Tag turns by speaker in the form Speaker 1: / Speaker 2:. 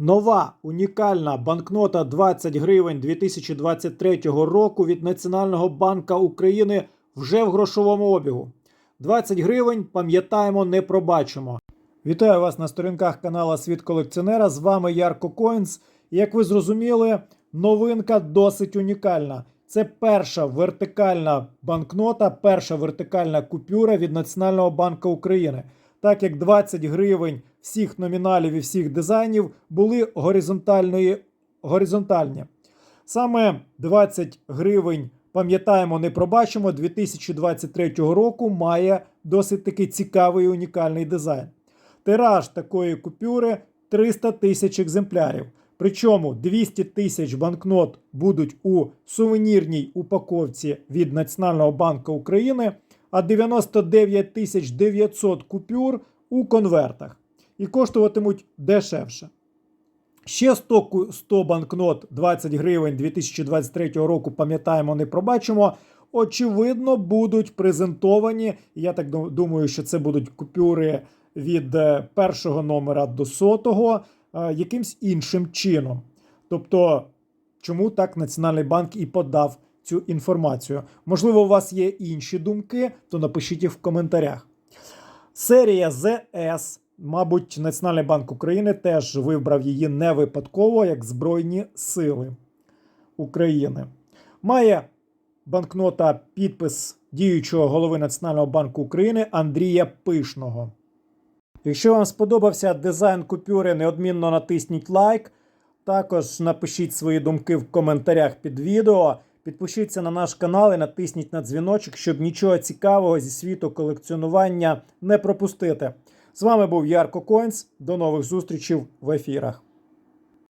Speaker 1: Нова унікальна банкнота 20 гривень 2023 року від Національного банка України вже в грошовому обігу. 20 гривень, пам'ятаємо, не пробачимо. Вітаю вас на сторінках канала Світ колекціонера. З вами Ярко Коінс. Як ви зрозуміли, новинка досить унікальна. Це перша вертикальна банкнота, перша вертикальна купюра від Національного банку України. Так як 20 гривень всіх номіналів і всіх дизайнів були горизонтальної, горизонтальні. Саме 20 гривень, пам'ятаємо, не пробачимо, 2023 року має досить таки цікавий і унікальний дизайн. Тираж такої купюри 300 тисяч екземплярів. Причому 200 тисяч банкнот будуть у сувенірній упаковці від Національного банку України, а 99 тисяч 900 купюр у конвертах і коштуватимуть дешевше. Ще 100, 100 банкнот 20 гривень 2023 року, пам'ятаємо, не пробачимо. Очевидно, будуть презентовані. Я так думаю, що це будуть купюри від е, першого номера до сотого е, якимсь іншим чином. Тобто, чому так Національний банк і подав цю інформацію? Можливо, у вас є інші думки, то напишіть їх в коментарях. Серія ЗС, мабуть, Національний банк України теж вибрав її не випадково як Збройні Сили України. Має банкнота підпис діючого голови Національного банку України Андрія Пишного. Якщо вам сподобався дизайн купюри, неодмінно натисніть лайк. Також напишіть свої думки в коментарях під відео. Підпишіться на наш канал і натисніть на дзвіночок, щоб нічого цікавого зі світу колекціонування не пропустити. З вами був Ярко Коінс. До нових зустрічей в ефірах.